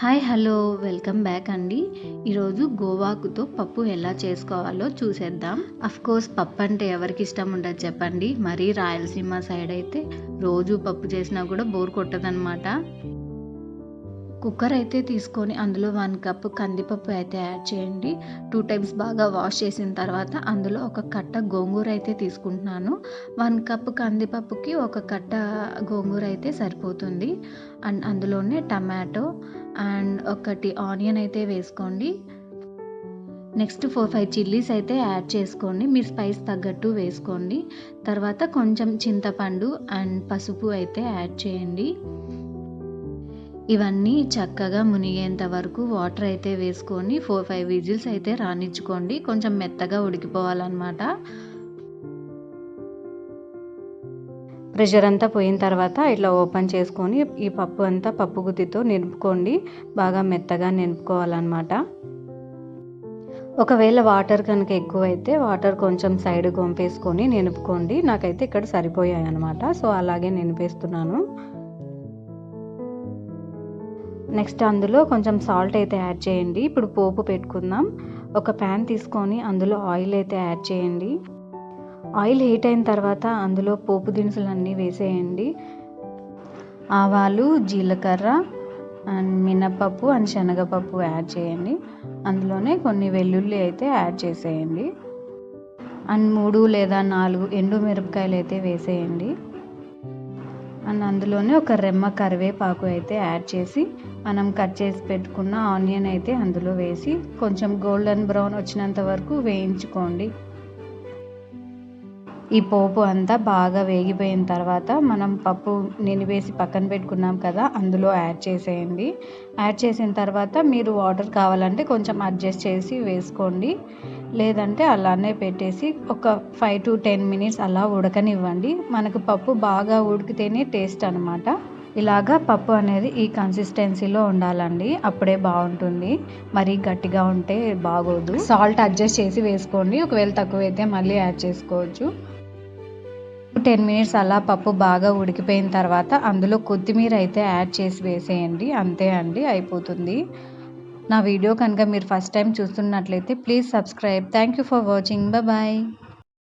Hi hello welcome back అండి. ఈరోజు గోవాకుతో పప్పు ఎలా చేసుకోవాలో చూసేద్దాం. కోర్స్ పప్పు అంటే ఎవరికి ఇష్టం ఉండదు చెప్పండి. మరీ రాయలసీమ సైడ్ అయితే రోజు పప్పు చేసినా కూడా బోర్ కొట్టదనమాట కుక్కర్ అయితే తీసుకొని అందులో వన్ కప్ కందిపప్పు అయితే యాడ్ చేయండి. టూ టైమ్స్ బాగా వాష్ చేసిన తర్వాత అందులో ఒక కట్ట గోంగూర అయితే తీసుకుంటున్నాను. వన్ కప్ కందిపప్పుకి ఒక కట్ట గోంగూర అయితే సరిపోతుంది. అండ్ అందులోనే టమాటో అండ్ ఒకటి ఆనియన్ అయితే వేసుకోండి. నెక్స్ట్ ఫోర్ ఫైవ్ చిల్లీస్ అయితే యాడ్ చేసుకోండి. మీ స్పైస్ తగ్గట్టు వేసుకోండి. తర్వాత కొంచెం చింతపండు అండ్ పసుపు అయితే యాడ్ చేయండి. ఇవన్నీ చక్కగా మునిగేంత వరకు వాటర్ అయితే వేసుకొని ఫోర్ ఫైవ్ విజిల్స్ అయితే రానిచ్చుకోండి. కొంచెం మెత్తగా ఉడికిపోవాలన్నమాట. ప్రెషర్ అంతా పోయిన తర్వాత ఇట్లా ఓపెన్ చేసుకొని ఈ పప్పు అంతా పప్పు గుత్తితో నింపుకోండి. బాగా మెత్తగా నింపుకోవాలన్నమాట. ఒకవేళ వాటర్ కనుక ఎక్కువైతే వాటర్ కొంచెం సైడ్ గొంపేసుకొని నింపుకోండి. నాకైతే ఇక్కడ సరిపోయాయి అనమాట సో అలాగే నింపేస్తున్నాను. నెక్స్ట్ అందులో కొంచెం సాల్ట్ అయితే యాడ్ చేయండి. ఇప్పుడు పోపు పెట్టుకుందాం. ఒక ప్యాన్ తీసుకొని అందులో ఆయిల్ అయితే యాడ్ చేయండి. ఆయిల్ హీట్ అయిన తర్వాత అందులో పోపు దినుసులు అన్నీ వేసేయండి. ఆవాలు జీలకర్ర అండ్ మినపప్పు అండ్ శనగపప్పు యాడ్ చేయండి. అందులోనే కొన్ని వెల్లుల్లి అయితే యాడ్ చేసేయండి. అండ్ మూడు లేదా నాలుగు ఎండు మిరపకాయలు అయితే వేసేయండి. అండ్ అందులోనే ఒక రెమ్మ కరివేపాకు అయితే యాడ్ చేసి మనం కట్ చేసి పెట్టుకున్న ఆనియన్ అయితే అందులో వేసి కొంచెం గోల్డెన్ బ్రౌన్ వచ్చినంత వరకు వేయించుకోండి. ఈ పోపు అంతా బాగా వేగిపోయిన తర్వాత మనం పప్పు నినివేసి పక్కన పెట్టుకున్నాం కదా అందులో యాడ్ చేసేయండి. యాడ్ చేసిన తర్వాత మీరు వాటర్ కావాలంటే కొంచెం అడ్జస్ట్ చేసి వేసుకోండి. లేదంటే అలానే పెట్టేసి ఒక ఫైవ్ టు టెన్ మినిట్స్ అలా ఉడకనివ్వండి. మనకు పప్పు బాగా ఉడికితేనే టేస్ట్ అనమాట ఇలాగా పప్పు అనేది ఈ కన్సిస్టెన్సీలో ఉండాలండి. అప్పుడే బాగుంటుంది. మరి గట్టిగా ఉంటే బాగోదు. సాల్ట్ అడ్జస్ట్ చేసి వేసుకోండి. ఒకవేళ తక్కువైతే మళ్ళీ యాడ్ చేసుకోవచ్చు. టెన్ మినిట్స్ అలా పప్పు బాగా ఉడికిపోయిన తర్వాత అందులో కొత్తిమీర అయితే యాడ్ చేసి వేసేయండి. అంతే అండి అయిపోతుంది. నా వీడియో కనుక మీరు ఫస్ట్ టైం చూస్తున్నట్లయితే please subscribe. Thank you for watching. Bye.